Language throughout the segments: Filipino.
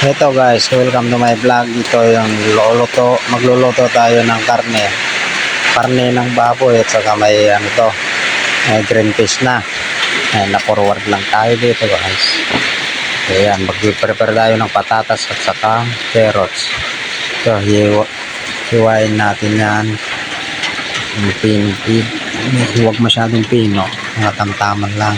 Ito guys, welcome to my vlog. Ito yung luluto, magluluto tayo ng karne. Karne ng baboy at saka may ano to, may green fish na. Ayan, na-forward lang tayo dito guys. Ayan, mag-prepare tayo ng patatas at saka carrots. So, hiwa, hiwain natin yan. Yung pin, pin, huwag masyadong pino. Mga tamtaman lang.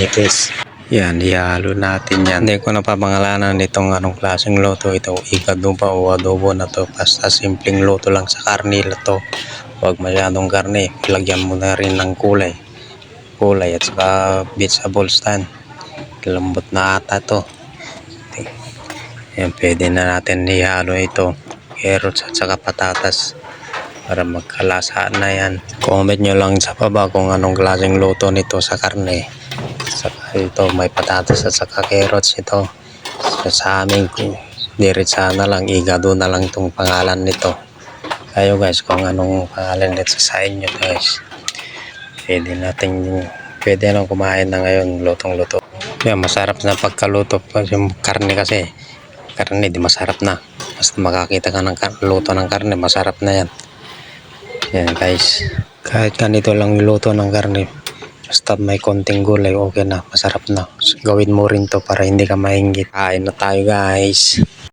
Nipis. Yan, ihalo natin yan. Hindi ko napapangalanan itong anong klaseng luto ito. Ikaduba o adobo na to. Basta simpleng luto lang sa karne to. Huwag masyadong karne. Lagyan mo na rin ng kulay. Kulay at saka vegetable stand. Lambot na ata to. Yan, pwede na natin ihalo ito. Carrots at saka patatas para magkalasa na yan. Comment nyo lang sa baba kung anong klaseng luto nito sa karne. Saka ito may patatas at saka carrots ito. Sa, sa amin diretsa na lang igado na lang itong pangalan nito. Kayo guys kung anong pangalan nito sa inyo guys. Pwede natin pwede nang kumain na ngayon lutong luto. Yan masarap na pagkaluto yung karne kasi karne di masarap na. Basta makakita ka ng luto ng karne masarap na yan. Yan guys. Kahit ganito lang luto ng karne, basta may konting gulay, okay na, masarap na. Gawin mo rin to para hindi ka maingit. Kain na tayo guys.